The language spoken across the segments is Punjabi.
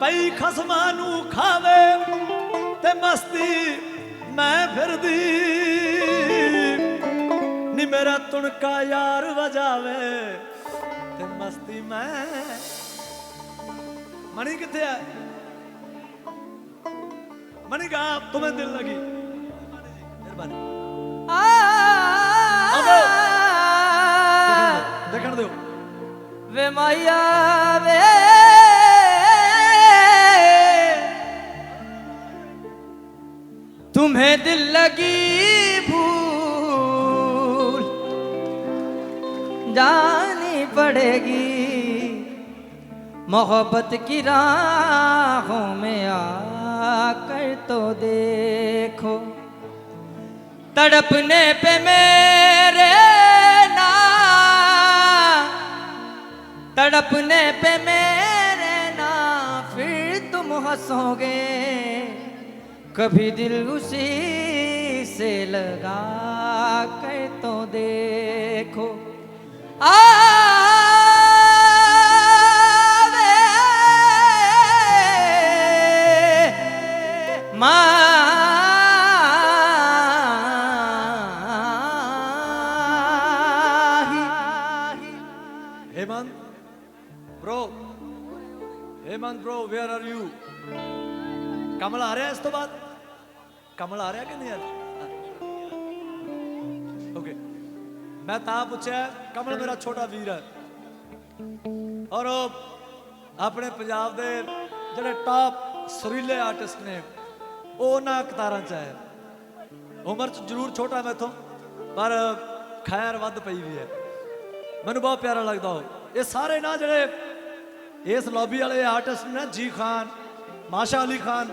ਪਈ ਖਸਮਾਂ ਨੂੰ ਖਾਵੇ ਤੇ ਮਸਤੀ ਮੈਂ ਫਿਰਦੀ। ਨੀ ਮੇਰਾ ਤੁਣਕਾ ਯਾਰ ਵਜਾਵੇ ਤੇ ਮਸਤੀ ਮੈਂ ਮਣੀ ਕਿੱਥੇ ਹੈ ਮਣੀ ਗਾ ਤੁਮੇ ਦਿਲ ਲਗੀ। ਮਿਹਰਬਾਨੀ। ਦੇਖਣ ਦਿਓ। ਵੇ ਮਾਇਆ ਵੇ तुम्हें दिल लगी भूल जानी पड़ेगी मोहब्बत की राहों में आकर तो देखो। तड़पने पे मेरे ना तड़पने पे मेरे ना फिर तुम हंसोगे। कभी दिल उसी से लगा कर तो देखो आवे माही Hemant bro Hemant bro where are you Kamal ਆ ਰਿਹਾ ਇਸ ਤੋਂ ਬਾਅਦ ਕਮਲ ਆ ਰਿਹਾ ਕਿ ਨਹੀਂ ਆ ਓਕੇ ਮੈਂ ਤਾਂ ਪੁੱਛਿਆ, ਕਮਲ ਮੇਰਾ ਛੋਟਾ ਵੀਰ ਹੈ। ਔਰ ਉਹ ਆਪਣੇ ਪੰਜਾਬ ਦੇ ਜਿਹੜੇ ਟਾਪ ਸੁਰੀਲੇ ਆਰਟਿਸਟ ਨੇ, ਉਹ ਉਹਨਾਂ ਕਤਾਰਾਂ ਚ ਆਏ ਉਮਰ ਚ ਜ਼ਰੂਰ ਛੋਟਾ ਮੈਥੋਂ ਪਰ ਖੈਰ ਵੱਧ ਪਈ ਵੀ ਹੈ। ਮੈਨੂੰ ਬਹੁਤ ਪਿਆਰਾ ਲੱਗਦਾ ਉਹ। ਇਹ ਸਾਰੇ ਨਾ ਜਿਹੜੇ ਇਸ ਲੌਬੀ ਵਾਲੇ ਆਰਟਿਸਟ ਨੇ, ਜੀ ਖਾਨ, ਮਾਸ਼ਾ ਅਲੀ ਖਾਨ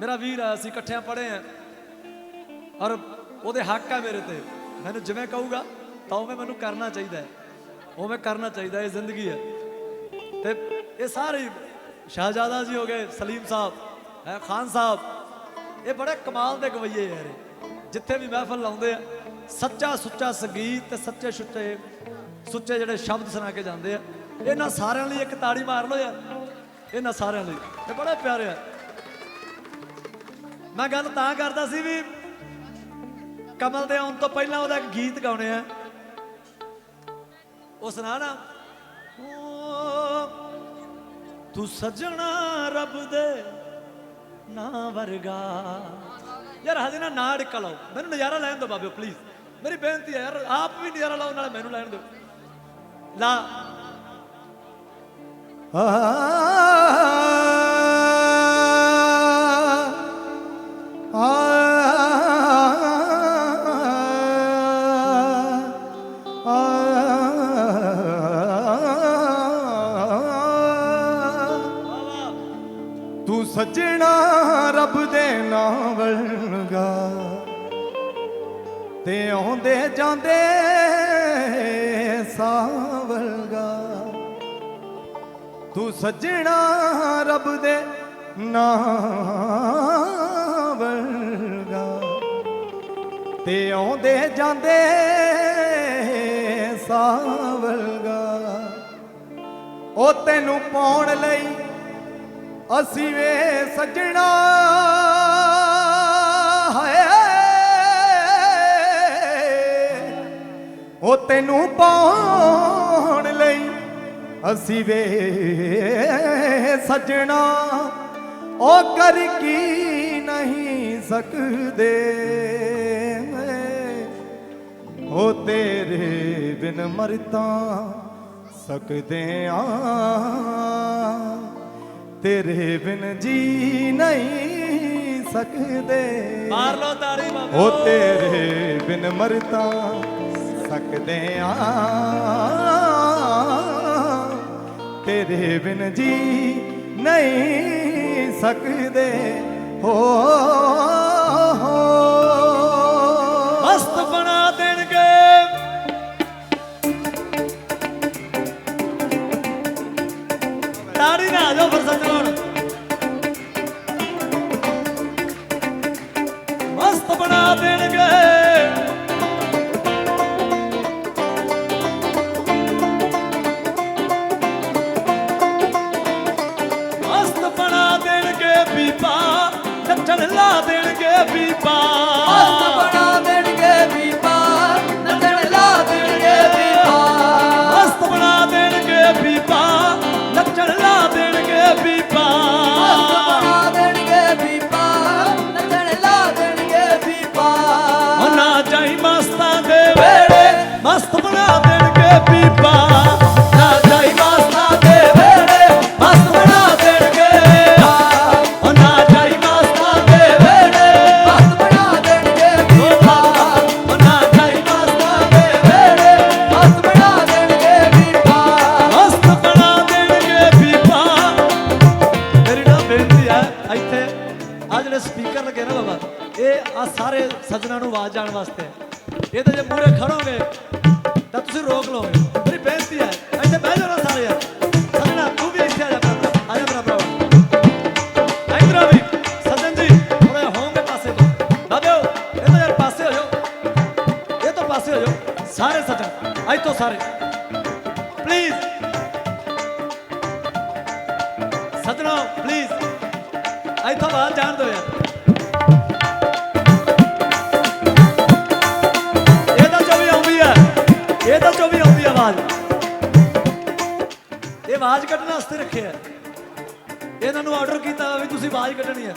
ਮੇਰਾ ਵੀਰ ਹੈ ਅਸੀਂ ਇਕੱਠਿਆਂ ਪੜ੍ਹੇ ਆ। ਔਰ ਉਹਦੇ ਹੱਕ ਹੈ ਮੇਰੇ ਤੇ। ਮੈਨੂੰ ਜਿਵੇਂ ਕਹੂਗਾ, ਤਾਂ ਉਵੇਂ ਮੈਨੂੰ ਕਰਨਾ ਚਾਹੀਦਾ ਹੈ। ਉਵੇਂ ਕਰਨਾ ਚਾਹੀਦਾ ਇਹ ਜ਼ਿੰਦਗੀ ਹੈ। ਤੇ ਇਹ ਸਾਰੇ ਸ਼ਾਹਜ਼ਾਦਾ ਜੀ ਹੋ ਗਏ, ਸਲੀਮ ਸਾਹਿਬ, ਹੈ, ਖਾਨ ਸਾਹਿਬ। ਇਹ ਬੜੇ ਕਮਾਲ ਦੇ ਗਵਈਏ ਯਾਰ ਇਹ। ਜਿੱਥੇ ਵੀ ਮਹਿਫਲ ਲਾਉਂਦੇ ਆ, ਸੱਚਾ ਸੁੱਚਾ ਸੰਗੀਤ ਤੇ ਸੱਚੇ ਸੁੱਚੇ ਸੁੱਚੇ ਜਿਹੜੇ ਸ਼ਬਦ ਸੁਣਾ ਕੇ ਜਾਂਦੇ ਆ। ਇਹਨਾਂ ਸਾਰਿਆਂ ਲਈ ਇੱਕ ਤਾੜੀ ਮਾਰ ਲਓ ਯਾਰ। ਇਹਨਾਂ ਸਾਰਿਆਂ ਲਈ। ਇਹ ਬੜੇ ਪਿਆਰੇ ਆ। ਮੈਂ ਗੱਲ ਤਾਂ ਕਰਦਾ ਸੀ ਵੀ ਕਮਲ ਦੇ ਆਉਣ ਤੋਂ ਪਹਿਲਾਂ ਉਹਦਾ ਇੱਕ ਗੀਤ ਗਾਉਣੇ ਆ। ਉਹ ਸੁਣਾ ਨਾ ਤੂੰ ਸਜਣਾ ਰੱਬ ਦੇ ਨਾ ਵਰਗਾ। ਯਾਰ ਹਜੇ ਨਾ ਨਾ ਅੜਕਾ ਮੈਨੂੰ ਨਜ਼ਾਰਾ ਲੈਣ ਦਿਓ ਬਾਬਿਓ ਪਲੀਜ਼ ਮੇਰੀ ਬੇਨਤੀ ਹੈ ਯਾਰ, ਆਪ ਵੀ ਨਜ਼ਾਰਾ ਲਾਓ ਨਾਲ ਮੈਨੂੰ ਲੈਣ ਦਿਓ। ਲਾ। ਤੂੰ ਸੱਜਣਾ ਰੱਬ ਦੇ ਨਾਮ ਵਰਗਾ। ਤੇ ਆਉਂਦੇ ਜਾਂਦੇ ਸਾਵਲਗਾ ਤੂੰ ਸੱਜਣਾ ਰੱਬ ਦੇ ਨਾਮ ਵਰਗਾ। ਤੇ ਆਉਂਦੇ ਜਾਂਦੇ ਸਾਵਲਗਾ ਉਹ ਤੈਨੂੰ ਪਾਉਣ ਲਈ ਅਸੀਂ ਵੇ ਸੱਜਣਾ। ਉਹ ਤੈਨੂੰ ਪਾਉਣ ਲਈ ਅਸੀਂ ਵੇ ਸੱਜਣਾ। ਉਹ ਕਰ ਕੀ ਨਹੀਂ ਸਕਦੇ। ਉਹ ਤੇਰੇ ਬਿਨ ਮਰਤਾ ਸਕਦੇ ਆ। ਤੇਰੇ ਬਿਨ ਜੀ ਨਹੀਂ ਸਕਦੇ। ਮਾਰ ਲਓ ਤਾੜੀ ਬਾਬਿਓ ਉਹ ਤੇਰੇ ਬਿਨ ਮਰਤਾ ਸਕਦੇ ਆ। ਤੇਰੇ ਬਿਨ ਜੀ ਨਹੀਂ ਸਕਦੇ। ਹੋ ਤਾੜੀ ਨਾ ਆ ਜਾਓ ਮਸਤ ਬਣਾ ਦੇਣਗੇ ਬੀਬਾ। ਨਾ ਜਾਈ ਦੇ ਵੇੜੇ ਮਸਤ ਬਣਾ ਦੇਣਗੇ ਉਹ ਨਾ ਜਾਈ ਦੇ ਵੇੜੇ ਮਸਤ ਬਣਾ ਦੇਣਗੇ ਬੀਬਾ। ਉਹ ਨਾ ਜਾਈ ਦੇ ਵੇੜੇ ਮਸਤ ਬਣਾ ਦੇਣਗੇ ਬੀਬਾ। ਮਸਤ ਬਣਾ ਦੇਣਗੇ ਬੀਬਾ। ਮੇਰੀ ਨਾ ਬੇਨਤੀ ਹੈ ਇੱਥੇ ਆ ਜਿਹੜੇ ਸਪੀਕਰ ਲੱਗੇ ਨਾ ਬਾਬਾ, ਇਹ ਆ ਸਾਰੇ ਸੱਜਣਾ ਨੂੰ ਆਵਾਜ਼ ਜਾਣ ਵਾਸਤੇ। ਹੈ। ਇਹ ਤਾਂ ਜੇ ਮੂਰੇ ਖੜੋਗੇ ਤਾਂ ਤੁਸੀਂ ਰੋਕ ਲਓਗੇ ਮੇਰੀ ਬੇਨਤੀ ਹੈ। ਇੱਥੇ ਬਹਿ ਜਾਓ ਸਾਰੇ ਯਾਰ ਸੱਜਣਾ ਤੂੰ ਵੀ ਇੱਥੇ ਆ ਜਾ ਭਰਾ। ਆ ਜਾ ਮੇਰਾ ਭਰਾ। ਇੱਧਰ ਆ ਵੀ। ਸੱਜਣ ਜੀ ਥੋੜਾ ਹੋਂਗੇ ਪਾਸੇ ਤੋਂ। ਬਾਬਿਓ ਇਹ ਤਾਂ ਯਾਰ ਪਾਸੇ ਹੋ ਜਾਓ। ਇਹ ਤੋਂ ਪਾਸੇ ਹੋ ਜਾਓ। ਸਾਰੇ ਸੱਜਣ ਅੱਜ ਤੋਂ ਸਾਰੇ। ਪਲੀਜ਼ ਸੱਜਣੋ ਪਲੀਜ਼ ਇੱਥੋਂ ਬਾਹਰ ਜਾਣ ਦਿਓ ਯਾਰ। ਆਵਾਜ਼ ਇਹ ਆਵਾਜ਼ ਕੱਢਣ ਵਾਸਤੇ ਰੱਖਿਆ ਹੈ। ਇਹਨਾਂ ਨੂੰ ਆਰਡਰ ਕੀਤਾ ਵੀ ਤੁਸੀਂ ਆਵਾਜ਼ ਕੱਢਣੀ ਹੈ